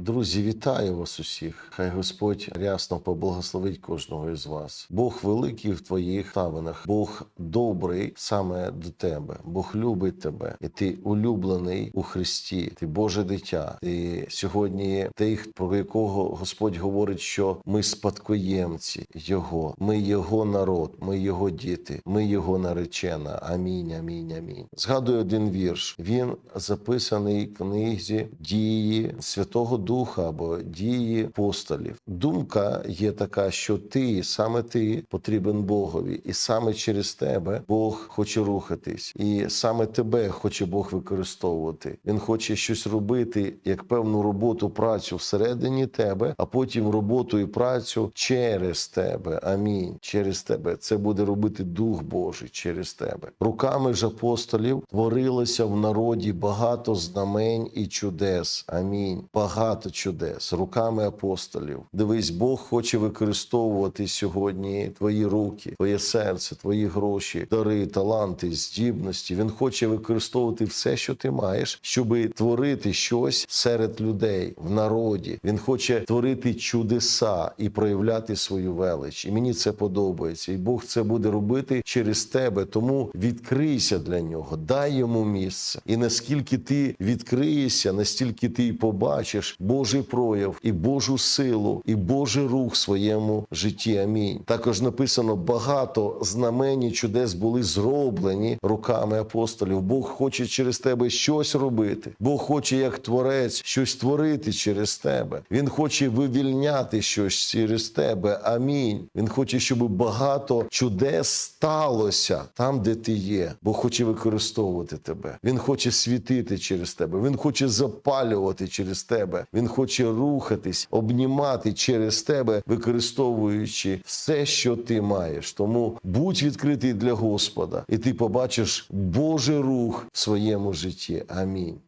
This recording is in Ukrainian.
Друзі, вітаю вас усіх. Хай Господь рясно поблагословить кожного із вас. Бог великий в твоїх тавинах, Бог добрий саме до тебе. Бог любить тебе, і ти улюблений у Христі. Ти Боже дитя. Ти сьогодні тих, про якого Господь говорить, що ми спадкоємці Його, ми Його народ, ми Його діти, ми Його наречена. Амінь, амінь, амінь. Згадую один вірш. Він записаний в книзі дії Святого Духа або дії апостолів. Думка є така, що ти, саме ти, потрібен Богові, і саме через тебе Бог хоче рухатись, і саме тебе хоче Бог використовувати. Він хоче щось робити, як певну роботу, працю всередині тебе, а потім роботу і працю через тебе. Амінь. Через тебе. Це буде робити Дух Божий через тебе. Руками ж апостолів творилося в народі багато знамень і чудес. Амінь. Багато чудес руками апостолів. Дивись, Бог хоче використовувати сьогодні твої руки, твоє серце, твої гроші, дари, таланти, здібності. Він хоче використовувати все, що ти маєш, щоби творити щось серед людей в народі. Він хоче творити чудеса і проявляти свою велич. І мені це подобається. І Бог це буде робити через тебе. Тому відкрийся для нього, дай йому місце. І наскільки ти відкриєшся, настільки ти і побачиш Божий прояв і Божу силу, і Божий рух в своєму житті. Амінь. Також написано багато знамень і чудес були зроблені руками апостолів. Бог хоче через тебе щось робити. Бог хоче, як творець, щось творити через тебе. Він хоче вивільняти щось через тебе. Амінь. Він хоче, щоб багато чудес сталося там, де ти є. Бог хоче використовувати тебе. Він хоче світити через тебе. Він хоче запалювати через тебе. Він хоче рухатись, обнімати через тебе, використовуючи все, що ти маєш. Тому будь відкритий для Господа, і ти побачиш Божий рух в своєму житті. Амінь.